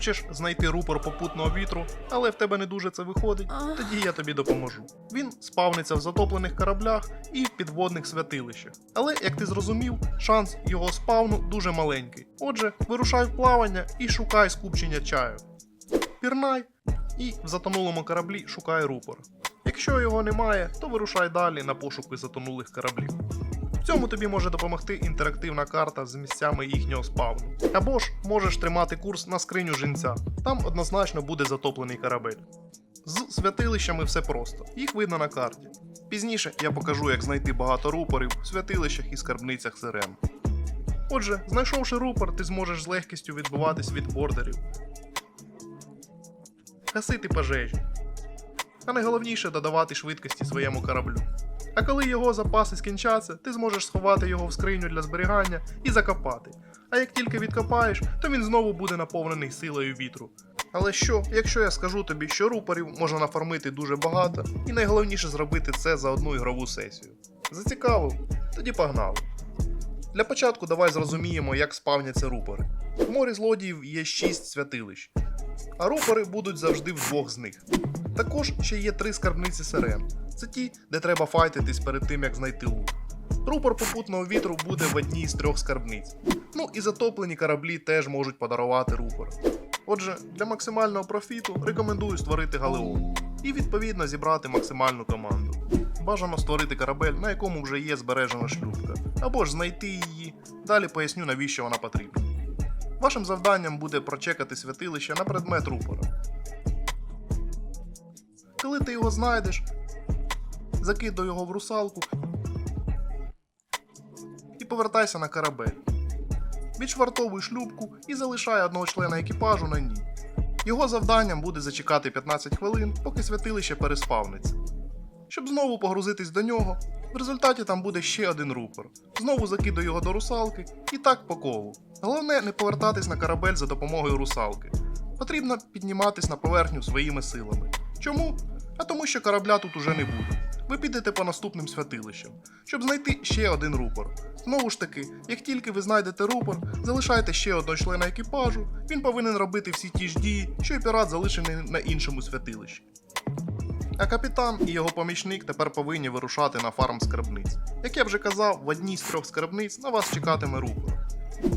Хочеш знайти рупор попутного вітру, але в тебе не дуже це виходить, тоді я тобі допоможу. Він спавниться в затоплених кораблях і в підводних святилищах. Але, як ти зрозумів, шанс його спавну дуже маленький. Отже, вирушай в плавання і шукай скупчення чаю. Пірнай і в затонулому кораблі шукай рупор. Якщо його немає, то вирушай далі на пошуки затонулих кораблів. В цьому тобі може допомогти інтерактивна карта з місцями їхнього спавну. Або ж можеш тримати курс на скриню жінця. Там однозначно буде затоплений корабель. З святилищами все просто, їх видно на карті. Пізніше я покажу, як знайти багато рупорів в святилищах і скарбницях сирен. Отже, знайшовши рупор, ти зможеш з легкістю відбиватись від бордерів, гасити пожежі, а найголовніше додавати швидкості своєму кораблю. А коли його запаси скінчаться, ти зможеш сховати його в скриню для зберігання і закопати. А як тільки відкопаєш, то він знову буде наповнений силою вітру. Але що, якщо я скажу тобі, що рупорів можна нафармити дуже багато, і найголовніше зробити це за одну ігрову сесію? Зацікавив? Тоді погнали. Для початку давай зрозуміємо, як спавняться рупори. В морі злодіїв є 6 святилищ, а рупори будуть завжди в двох з них. Також ще є три скарбниці сирен. Це ті, де треба файтитись перед тим, як знайти лут. Рупор попутного вітру буде в одній з трьох скарбниць. Ну і затоплені кораблі теж можуть подарувати рупор. Отже, для максимального профіту рекомендую створити галеон і відповідно зібрати максимальну команду. Бажано створити корабель, на якому вже є збережена шлюпка, або ж знайти її. Далі поясню, навіщо вона потрібна. Вашим завданням буде прочекати святилище на предмет рупора. Коли ти його знайдеш, закидуй його в русалку і повертайся на корабель. Відшвартовуй шлюпку і залишай одного члена екіпажу на ній. Його завданням буде зачекати 15 хвилин, поки святилище переспавниться. Щоб знову погрузитись до нього, в результаті там буде ще один рупор. Знову закидуй його до русалки і так по колу. Головне не повертатись на корабель за допомогою русалки. Потрібно підніматись на поверхню своїми силами. Чому? А тому що корабля тут уже не буде. Ви підете по наступним святилищам, щоб знайти ще один рупор. Знову ж таки, як тільки ви знайдете рупор, залишайте ще одного члена екіпажу, він повинен робити всі ті ж дії, що й пірат залишений на іншому святилищі. А капітан і його помічник тепер повинні вирушати на фарм скарбниць. Як я вже казав, в одній з трьох скарбниць на вас чекатиме рупор.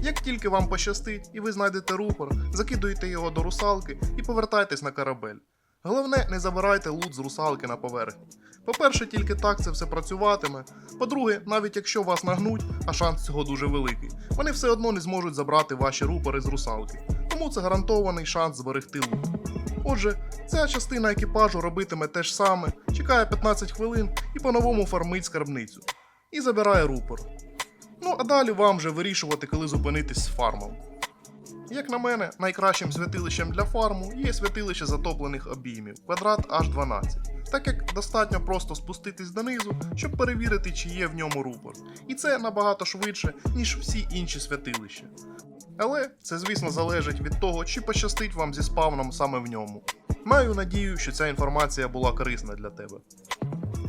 Як тільки вам пощастить і ви знайдете рупор, закидуєте його до русалки і повертайтесь на корабель. Головне, не забирайте лут з русалки на поверхні. По-перше, тільки так це все працюватиме. По-друге, навіть якщо вас нагнуть, а шанс цього дуже великий, вони все одно не зможуть забрати ваші рупори з русалки. Тому це гарантований шанс зберегти лут. Отже, ця частина екіпажу робитиме те ж саме, чекає 15 хвилин і по-новому фармить скарбницю. І забирає рупор. Ну а далі вам вже вирішувати, коли зупинитись з фармом. Як на мене, найкращим святилищем для фарму є святилище затоплених обіймів, квадрат H12, так як достатньо просто спуститись донизу, щоб перевірити, чи є в ньому рупор. І це набагато швидше, ніж всі інші святилища. Але це, звісно, залежить від того, чи пощастить вам зі спавном саме в ньому. Маю надію, що ця інформація була корисна для тебе.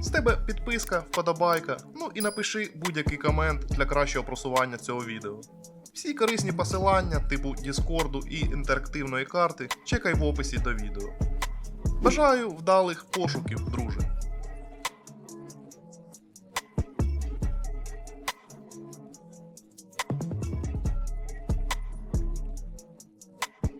З тебе підписка, вподобайка, ну і напиши будь-який комент для кращого просування цього відео. Всі корисні посилання, типу Діскорду і інтерактивної карти, чекай в описі до відео. Бажаю вдалих пошуків, друже.